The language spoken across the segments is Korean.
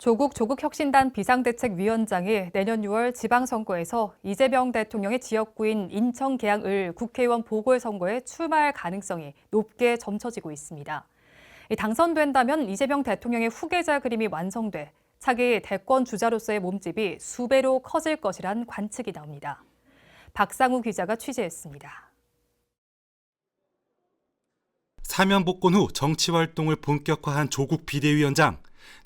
조국 조국혁신단 비상대책위원장이 내년 6월 지방선거에서 이재명 대통령의 지역구인 인천 계양을 국회의원 보궐선거에 출마할 가능성이 높게 점쳐지고 있습니다. 이 당선된다면 이재명 대통령의 후계자 그림이 완성돼 차기 대권 주자로서의 몸집이 수배로 커질 것이란 관측이 나옵니다. 박상우 기자가 취재했습니다. 사면 복권 후 정치 활동을 본격화한 조국 비대위원장.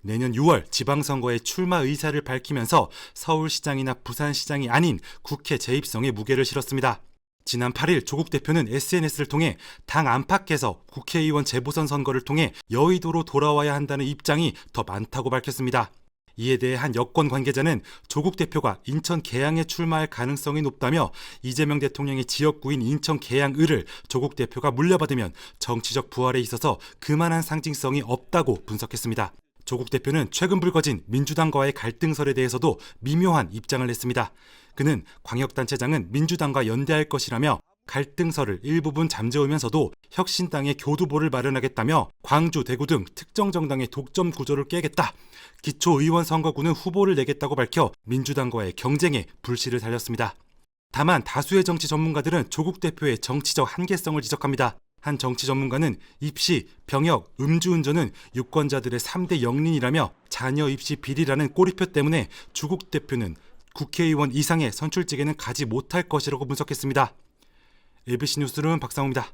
내년 6월 지방선거에 출마 의사를 밝히면서 서울시장이나 부산시장이 아닌 국회 재입성에 무게를 실었습니다. 지난 8일 조국 대표는 SNS를 통해 당 안팎에서 국회의원 재보선 선거를 통해 여의도로 돌아와야 한다는 입장이 더 많다고 밝혔습니다. 이에 대해 한 여권 관계자는 조국 대표가 인천 계양에 출마할 가능성이 높다며 이재명 대통령의 지역구인 인천 계양을을 조국 대표가 물려받으면 정치적 부활에 있어서 그만한 상징성이 없다고 분석했습니다. 조국 대표는 최근 불거진 민주당과의 갈등설에 대해서도 미묘한 입장을 냈습니다. 그는 광역단체장은 민주당과 연대할 것이라며 갈등설을 일부분 잠재우면서도 혁신당의 교두보를 마련하겠다며 광주, 대구 등 특정 정당의 독점 구조를 깨겠다. 기초의원 선거구는 후보를 내겠다고 밝혀 민주당과의 경쟁에 불씨를 달렸습니다. 다만 다수의 정치 전문가들은 조국 대표의 정치적 한계성을 지적합니다. 한 정치 전문가는 입시, 병역, 음주운전은 유권자들의 3대 영린이라며 자녀 입시 비리라는 꼬리표 때문에 조국 대표는 국회의원 이상의 선출직에는 가지 못할 것이라고 분석했습니다. ABC 뉴스룸 박상호입니다.